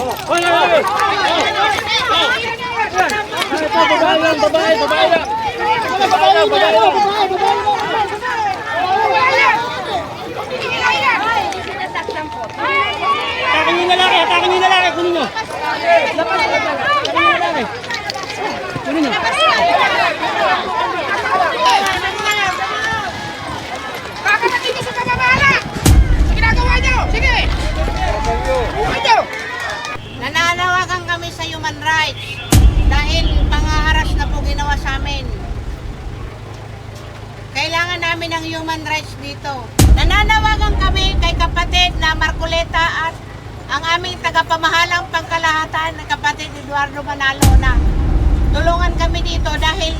Hoy, hoy, hoy! Ito, babae lang, babae, babae lang! Babae lang, babae lang! Atakin niyo lalaki, atakin niyo lalaki, kunin niyo! Kunin niyo! Ng human rights dito. Nananawagan kami kay kapatid na Marcoleta at ang aming tagapamahalang pangkalahatan na kapatid Eduardo Manalo na tulungan kami dito dahil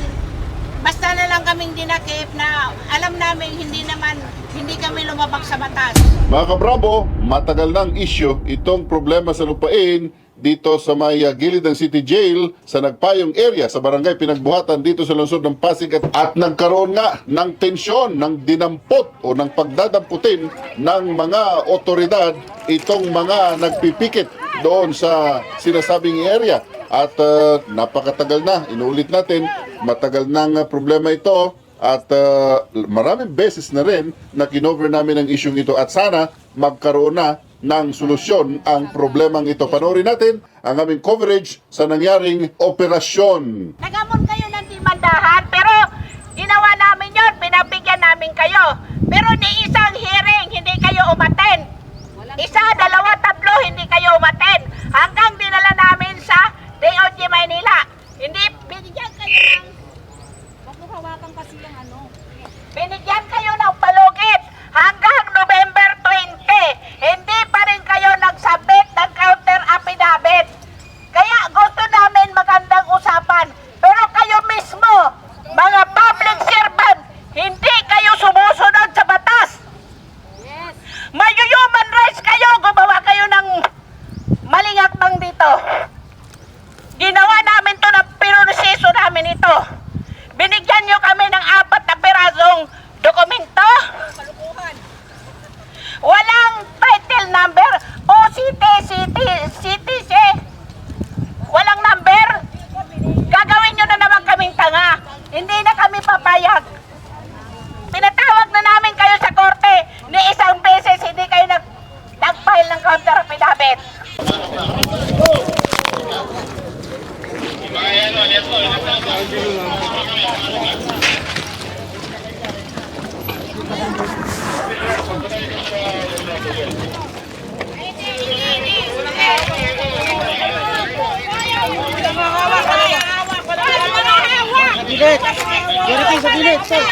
basta na lang kaming dinakip na alam namin hindi naman hindi kami lumabag sa batas. Mga kabravo, matagal ng issue itong problema sa lupain dito sa may uh, gilid ng City Jail sa Nagpayong area sa barangay Pinagbuhatan dito sa lungsod ng Pasig at, at nagkaroon nga ng tensyon, ng dinampot o ng pagdadamputin ng mga otoridad itong mga nagpipikit doon sa sinasabing area. At uh, napakatagal na, inuulit natin, matagal ng uh, problema ito at uh, maraming beses na rin na kinover namin ang isyong ito at sana magkaroon na ng solusyon ang problemang ito. Panoorin natin ang aming coverage sa nangyaring operasyon. Nagamon kayo ng dimandahan, pero ginawa namin yon, pinabigyan namin kayo. Pero ni isang hearing, hindi kayo umaten. Isa, dalawa, tatlo, hindi kayo umaten. Hanggang dinala namin sa DOJ Maynila. Hindi, binigyan kayo ng... Mo hawakan kasi yung ano. Binigyan kayo ng palugit hanggang November 20. Hindi pa rin kayo nagsabit ng counter affidavit. Kaya gusto namin magandang usapan. Pero kayo mismo, mga public servant, hindi kayo sumusunod sa batas. May human rights kayo, gumawa kayo ng maling akbang dito. Ginawa namin to na pinurosiso namin ito. Binigyan nyo kami ng apat na pirasong dokumento. Walang title number o city, city, CTC. Walang number. Gagawin nyo na naman kaming tanga. Hindi na kami papayag. Pinatawag na namin kayo sa korte ni isang beses hindi kayo nag nag-file ng counter affidavit. Gilid! Gilid sa gilid, sir!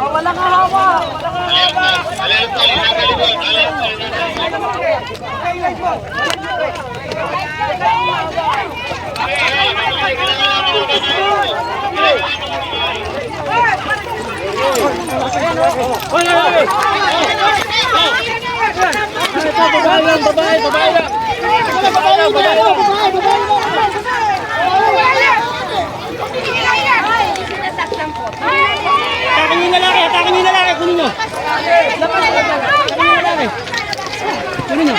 Walang hawa! Hoy, hoy, hoy! Babae lang, babae, babae lang! Babae lang, babae lang! Atakin niyo yung lalaki, atakin yung lalaki, kunin! Atakin niyo yung lalaki! Kunin niyo!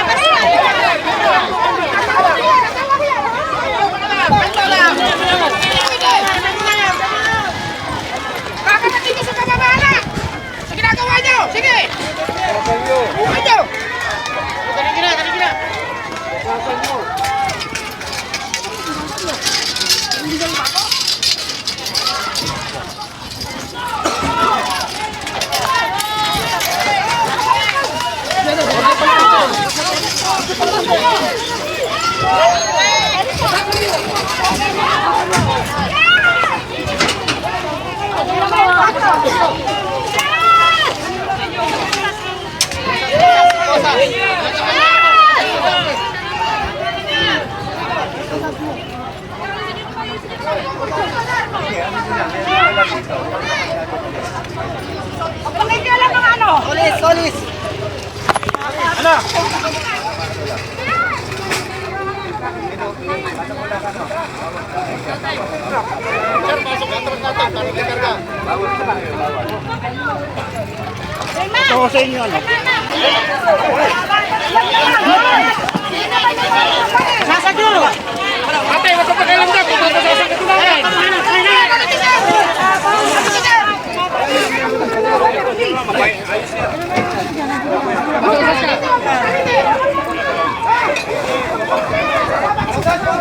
Kakatakinis sa pamamahala! Sa ginagawa niyo! Sige! Buhay niyo! Pakikialam ng ano? Solis, solis! Sir, pasok ka natin. Ito ko sa inyo, ano?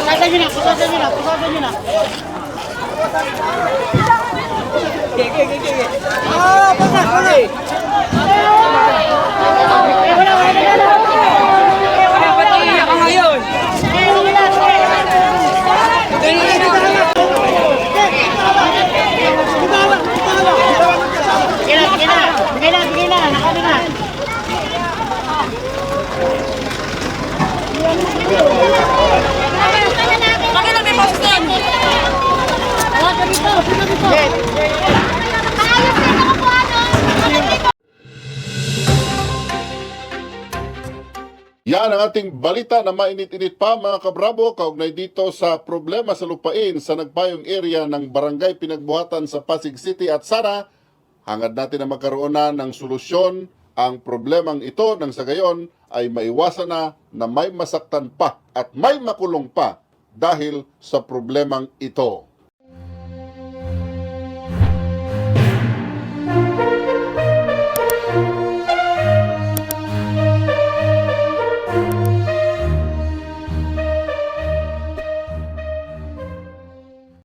Pusasan nyo na, pusasan nyo na, pusasan nyo na. Ah, pasas, pasas. Sige na, sige na. Sige na, sige na. Nakano na. Bakit na may posting? Wala ka dito. Sino dito? Maayos din ako po ano. Bakit dito? Yan ang ating balita na mainit-init pa mga kabrabo kaugnay dito sa problema sa lupain sa nagpayong area ng barangay pinagbuhatan sa Pasig City at sana hangad natin na magkaroon na ng solusyon ang problemang ito nang sa gayon ay maiwasan na na may masaktan pa at may makulong pa dahil sa problemang ito.